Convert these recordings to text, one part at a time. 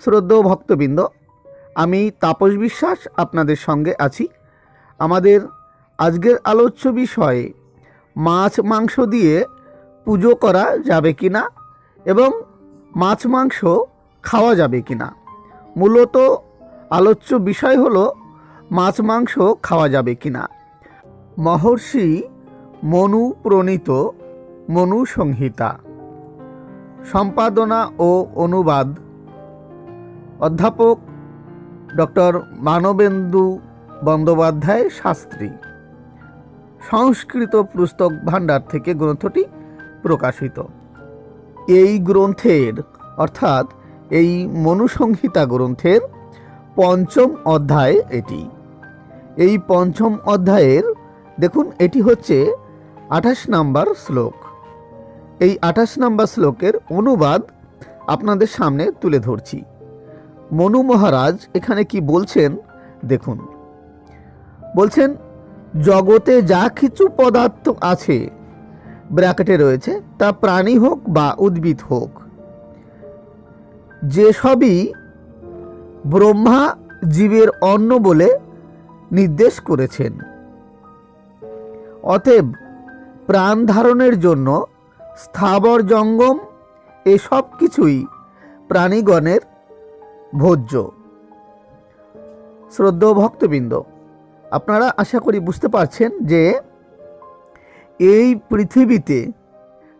শ্রদ্ধেয় ভক্তবৃন্দ, আমি তাপস বিশ্বাস আপনাদের সঙ্গে আছি। আমাদের আজকের আলোচ্য বিষয়ে, মাছ মাংস দিয়ে পুজো করা যাবে কি না এবং মাছ মাংস খাওয়া যাবে কি না মূলত আলোচ্য বিষয় হলো মাছ মাংস খাওয়া যাবে কি না মহর্ষি মনু প্রণীত মনু সংহিতা। সম্পাদনা ও অনুবাদ অধ্যাপক ডক্টর মানবেন্দু বন্দ্যোপাধ্যায় শাস্ত্রী। সংস্কৃত পুস্তক ভাণ্ডার থেকে গ্রন্থটি প্রকাশিত। এই গ্রন্থের, অর্থাৎ এই মনুসংহিতা গ্রন্থের পঞ্চম অধ্যায় এটি। এই পঞ্চম অধ্যায়ের, দেখুন, এটি হচ্ছে আঠাশ নাম্বার শ্লোক। এই আঠাশ নাম্বার শ্লোকের অনুবাদ আপনাদের সামনে তুলে ধরছি। মনু মহারাজ এখানে কি বলছেন? দেখুন। বলছেন, জগতে যা কিছু পদার্থ আছে, ব্র্যাকেটে রয়েছে, তা প্রাণী হোক বা উদ্ভিদ হোক যেসবই ব্রহ্মা জীবের অন্ন বলে নির্দেশ করেছেন। অতএব প্রাণ ধারণের জন্য স্থাবর জঙ্গম, এসব কিছুই প্রাণীগণের ভোজ্য। শ্রদ্ধেয় ভক্তবৃন্দ, আপনারা আশা করি বুঝতে পারছেন যে এই পৃথিবীতে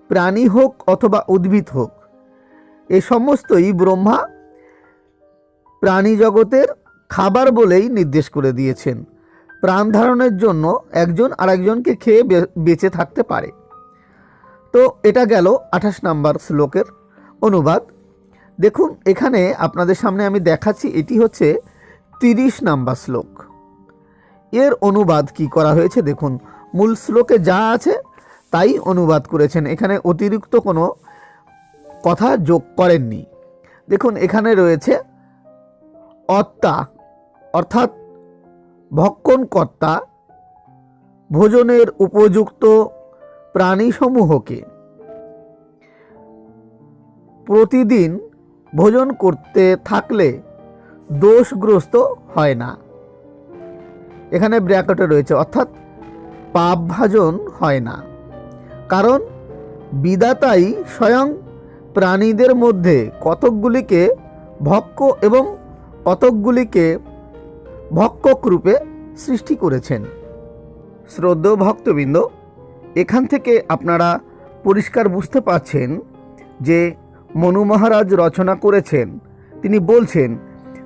প্রাণী হোক অথবা উদ্ভিদ হোক, এ সমস্তই ব্রহ্মা প্রাণী জগতের খাবার বলেই নির্দেশ করে দিয়েছেন। প্রাণ ধারণের জন্য একজন আরেকজনকে খেয়ে বেঁচে থাকতে পারে। তো এটা গেল আঠাশ নাম্বার শ্লোকের অনুবাদ। দেখুন, এখানে আপনাদের সামনে আমি দেখাচ্ছি, এটি হচ্ছে তিরিশ নাম্বার শ্লোক। এর অনুবাদ কি করা হয়েছে দেখুন, মূল শ্লোকে যা আছে তাই অনুবাদ করেছেন। এখানে অতিরিক্ত কোনো কথা যোগ করেননি। দেখুন, এখানে রয়েছে অত্তা, অর্থাৎ ভক্ষণকর্তা ভোজনের উপযুক্ত প্রাণীসমূহকে প্রতিদিন ভোজন করতে থাকলে দোষগ্রস্ত হয় না। এখানে ব্র্যাকেটে রয়েছে, অর্থাৎ পাপ ভাজন হয় না। কারণ বিদাতাই স্বয়ং প্রাণীদের মধ্যে কতকগুলিকে ভক্ষ এবং কতকগুলিকে ভক্ষক রূপে সৃষ্টি করেছেন। শ্রদ্ধেয় ভক্তবৃন্দ, এখান থেকে আপনারা পরিষ্কার বুঝতে পারছেন যে মনু মহারাজ রচনা করেছেন। তিনি বলছেন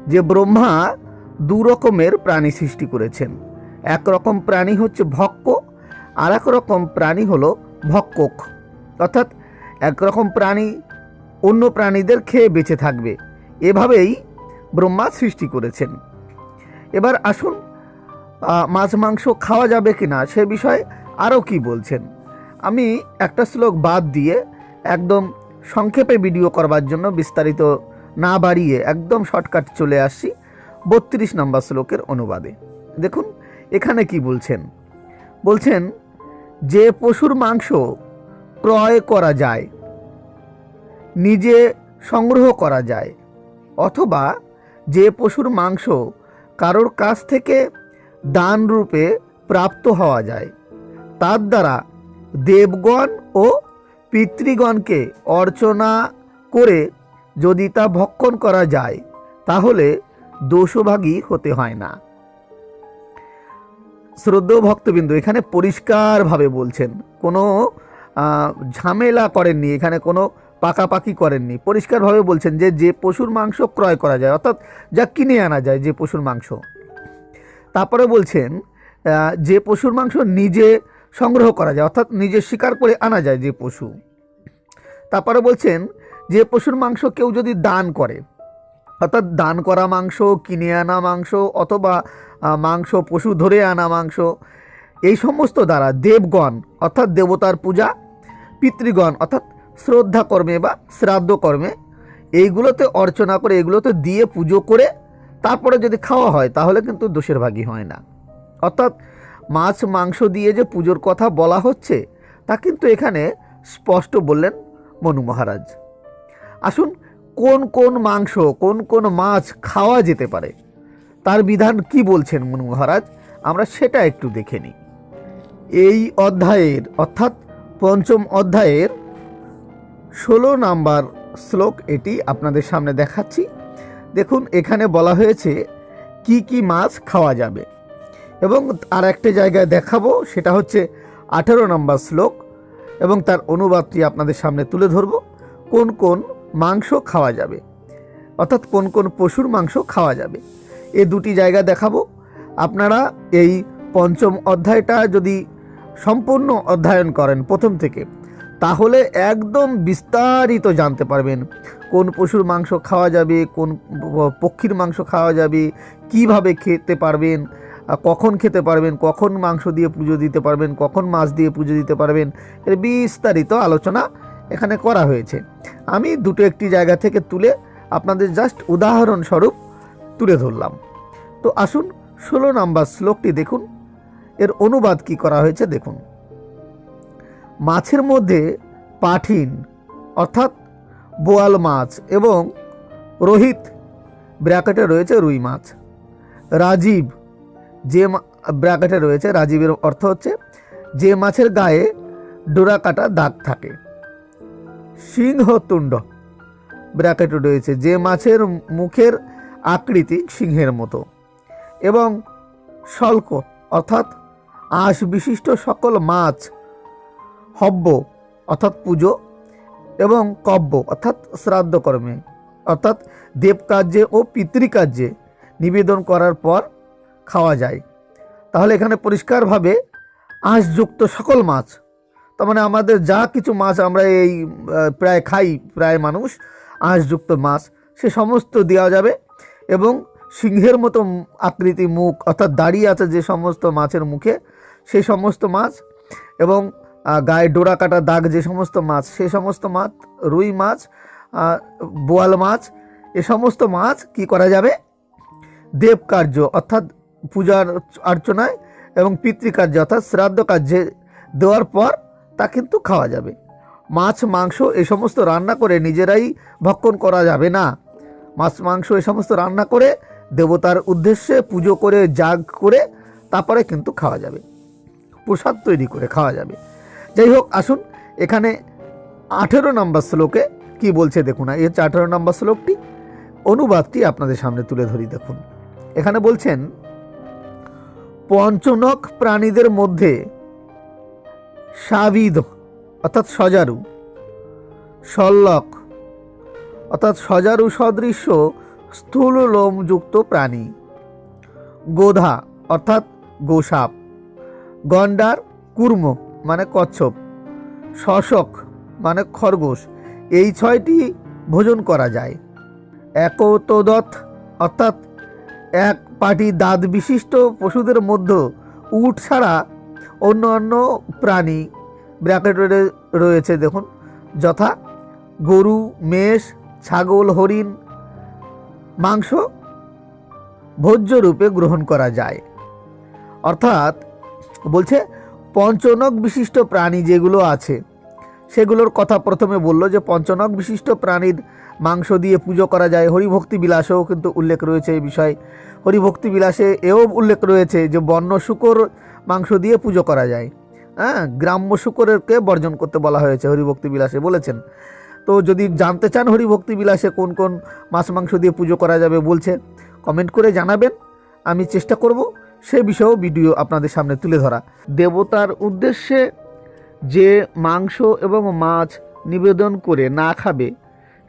যে ব্রহ্মা দু রকমের প্রাণী সৃষ্টি করেছেন। এক রকম প্রাণী হচ্ছে ভক্ক আর এক রকম প্রাণী হলো ভক্ষক অর্থাৎ এক রকম প্রাণী অন্য প্রাণীদের খেয়ে বেঁচে থাকবে। এভাবেই ব্রহ্মা সৃষ্টি করেছেন। এবার আসুন মাছ মাংস খাওয়া যাবে কি না সে বিষয়ে আরও কি বলছেন। আমি একটা শ্লোক বাদ দিয়ে একদম সংক্ষেপে ভিডিও করবার জন্য বিস্তারিত না বাড়িয়ে একদম শর্টকাট চলে আসছি বত্রিশ নম্বর শ্লোকের অনুবাদে। দেখুন, এখানে কি বলছেন? বলছেন, যে পশুর মাংস ক্রয় করা যায়, নিজে সংগ্রহ করা যায়, অথবা যে পশুর মাংস কারোর কাছ থেকে দান রূপে প্রাপ্ত হওয়া যায়, তার দ্বারা দেবগণ ও পিতৃগণকে অর্চনা করে যদি তা ভক্ষণ করা যায়, তাহলে দোষভাগী হতে হয় না। শ্রদ্ধেয় ভক্তবিন্দু, এখানে পরিষ্কারভাবে বলছেন, কোনো ঝামেলা করেননি, এখানে কোনো পাকাপাকি করেননি। পরিষ্কারভাবে বলছেন যে যে পশুর মাংস ক্রয় করা যায়, অর্থাৎ যা কিনে আনা যায়, যে পশুর মাংস। তারপরে বলছেন যে পশুর মাংস নিজে সংগ্রহ করা যায়, অর্থাৎ নিজে শিকার করে আনা যায় যে পশু। তারপরে বলছেন যে পশুর মাংস কেউ যদি দান করে, অর্থাৎ দান করা মাংস, কিনে আনা মাংস, অথবা মাংস, পশু ধরে আনা মাংস, এই সমস্ত দ্বারা দেবগণ, অর্থাৎ দেবতার পূজা, পিতৃগণ, অর্থাৎ শ্রদ্ধা কর্মে বা শ্রাদ্ধ কর্মে এইগুলোতে অর্চনা করে, এগুলোতে দিয়ে পুজো করে, তারপরে যদি খাওয়া হয়, তাহলে কিন্তু দোষের ভাগী হয় না। অর্থাৎ মাছ মাংস দিয়ে যে পুজোর কথা বলা হচ্ছে, তা কিন্তু এখানে স্পষ্ট বললেন মনু মহারাজ। আসুন, কোন কোন মাংস, কোন কোন মাছ খাওয়া যেতে পারে? তার বিধান কি বলছেন মনু মহারাজ? আমরা সেটা একটু দেখে নিই। এই অধ্যায়ের, অর্থাৎ পঞ্চম অধ্যায়ের ষোলো নাম্বার শ্লোক এটি আপনাদের সামনে দেখাচ্ছি। দেখুন, এখানে বলা হয়েছে, কি কি মাছ খাওয়া যাবে? এবং আর একটা জায়গায় দেখাবো, সেটা হচ্ছে আঠেরো নম্বর শ্লোক, এবং তার অনুবাদটি আপনাদের সামনে তুলে ধরব। কোন কোন মাংস খাওয়া যাবে? অর্থাৎ কোন কোন পশুর মাংস খাওয়া যাবে? এ দুটি জায়গা দেখাবো। আপনারা এই পঞ্চম অধ্যায়টা যদি সম্পূর্ণ অধ্যয়ন করেন প্রথম থেকে, তাহলে একদম বিস্তারিত জানতে পারবেন। কোন পশুর মাংস খাওয়া যাবে? কোন পক্ষীর মাংস খাওয়া যাবে? কীভাবে খেতে পারবেন? কখন খেতে পারবেন, কখন মাংস দিয়ে পুজো দিতে পারবেন, কখন মাছ দিয়ে পুজো দিতে পারবেন, এর বিস্তারিত আলোচনা এখানে করা হয়েছে। আমি দুটো একটি জায়গা থেকে তুলে আপনাদের জাস্ট উদাহরণস্বরূপ তুলে ধরলাম। তো আসুন ষোলো নাম্বার শ্লোকটি দেখুন। এর অনুবাদ কি করা হয়েছে দেখুন। মাছের মধ্যে পাঠিন, অর্থাৎ বোয়াল মাছ এবং রোহিত, ব্র্যাকেটে রয়েছে রুই মাছ। রাজীব যে ব্র্যাকেটে রয়েছে, রাজীবের অর্থ হচ্ছে, যে মাছের গায়ে ডোরা কাটা দাগ থাকে। সিংহতুণ্ড ব্র্যাকেটে রয়েছে, যে মাছের মুখের আকৃতি সিংহের মতো। এবং শল্ক, অর্থাৎ আঁশ বিশিষ্ট সকল মাছ, হব্য, অর্থাৎ পুজো, এবং কব্য, অর্থাৎ শ্রাদ্ধকর্মে, অর্থাৎ দেবকার্যে ও পিতৃকার্যে নিবেদন করার পর খাওয়া যায়। তাহলে এখানে পরিষ্কারভাবে আঁশযুক্ত সকল মাছ, তার মানে আমাদের যা কিছু মাছ আমরা এই প্রায় খাই, প্রায় মানুষ, আঁশযুক্ত মাছ, সে সমস্ত দেওয়া যাবে এবং সিংহের মতো আকৃতি মুখ, অর্থাৎ দাঁড়িয়ে আছে যে সমস্ত মাছের মুখে সেই সমস্ত মাছ এবং গায়ে ডোরা কাটা দাগ যে সমস্ত মাছ সেই সমস্ত মাছ, রুই মাছ বোয়াল মাছ, এ সমস্ত মাছ কি করা যাবে? দেবকার্য, অর্থাৎ পূজার অর্চনায় এবং পিতৃকার্য অর্থাৎ শ্রাদ্ধ কার্যে দেওয়ার পর তা কিন্তু খাওয়া যাবে। মাছ, মাংস এ সমস্ত রান্না করে নিজেরাই ভক্ষণ করা যাবে না। মাছ, মাংস এ সমস্ত রান্না করে দেবতার উদ্দেশ্যে পুজো করে যাগ করে তারপরে কিন্তু খাওয়া যাবে। প্রসাদ তৈরি করে খাওয়া যাবে। যাই হোক, আসুন এখানে আঠেরো নম্বর শ্লোকে কি বলছে দেখুন, এই হচ্ছে আঠেরো নম্বর শ্লোকটি। অনুবাদটি আপনাদের সামনে তুলে ধরি দেখুন। এখানে বলছেন পঞ্চনক প্রাণীদের মধ্যে সাবিদ অর্থাৎ সজারু শল্লক অর্থাৎ সজারু সদৃশ্য স্থূল লোমযুক্ত প্রাণী, গোধা, অর্থাৎ গোসাপ, গন্ডার, কুর্ম মানে কচ্ছপ, শশক মানে খরগোশ, এই ছয়টি ভোজন করা যায়। একতদৎ অর্থাৎ এক পাটি দাঁত বিশিষ্ট পশুদের মধ্যে উট ছাড়া অন্য অন্য প্রাণী ব্র্যাকেটে রয়েছে, দেখুন। যথা গরু, মেষ, ছাগল, হরিণ, মাংস ভোজ্য রূপে গ্রহণ করা যায়। অর্থাৎ বলছে পঞ্চনক বিশিষ্ট প্রাণী যেগুলো আছে সেগুলোর কথা প্রথমে বলল যে পঞ্চনক বিশিষ্ট প্রাণীর মাংস দিয়ে পুজো করা যায়। হরিভক্তি বিলাসেও কিন্তু উল্লেখ রয়েছে এই বিষয়ে। হরিভক্তি বিলাসে এও উল্লেখ রয়েছে যে বন্য শুকর মাংস দিয়ে পুজো করা যায়। হ্যাঁ গ্রাম্য শুকরকে বর্জন করতে বলা হয়েছে হরিভক্তি বিলাসে বলেছেন। তো যদি জানতে চান হরিভক্তি বিলাসে কোন কোন মাছ মাংস দিয়ে পুজো করা যাবে বলছে কমেন্ট করে জানাবেন। আমি চেষ্টা করব সে বিষয়েও ভিডিও আপনাদের সামনে তুলে ধরা। দেবতার উদ্দেশ্যে যে মাংস এবং মাছ নিবেদন করে না খাবে,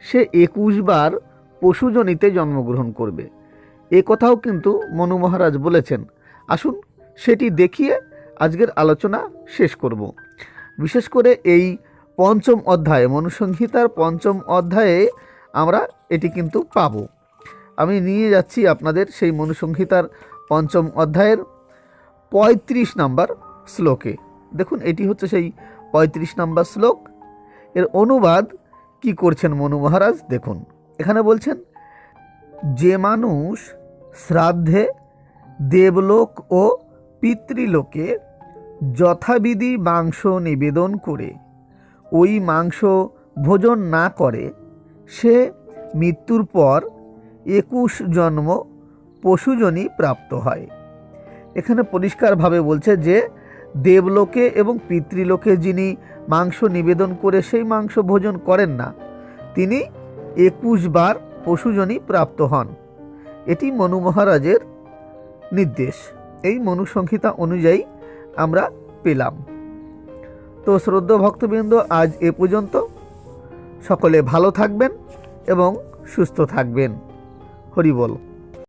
সে একুশ বার পশুজনিতে জন্মগ্রহণ করবে। এ কথাও কিন্তু মনু মহারাজ বলেছেন। আসুন সেটি দেখিয়ে আজকের আলোচনা শেষ করব। বিশেষ করে এই পঞ্চম অধ্যায়ে, মনুসংহিতার পঞ্চম অধ্যায়ে আমরা এটি কিন্তু পাব। আমি নিয়ে যাচ্ছি আপনাদের সেই মনুসংহিতার পঞ্চম অধ্যায়ের পঁয়ত্রিশ নাম্বার শ্লোকে। দেখুন, এটি হচ্ছে সেই পঁয়ত্রিশ নম্বর শ্লোক। এর অনুবাদ কি করছেন মনু মহারাজ? দেখুন, এখানে বলছেন, যে মানুষ শ্রাদ্ধে দেবলোক ও পিতৃলোকে যথাবিধি মাংস নিবেদন করে, ওই মাংস ভোজন না করে, সে মৃত্যুর পর একুশ জন্ম পশুজনই প্রাপ্ত হয়। এখানে পরিষ্কারভাবে বলছে যে দেবলোকে এবং পিতৃলোকে যিনি মাংস নিবেদন করে সেই মাংস ভোজন করেন না, তিনি একুশ বার পশুজনই প্রাপ্ত হন। এটি মনু মহারাজের নির্দেশ। এই মনুসংহিতা অনুযায়ী আমরা পেলাম। তো শ্রদ্ধ ভক্তবৃন্দ, আজ এ পর্যন্ত। সকলে ভালো থাকবেন এবং সুস্থ থাকবেন। হরি বল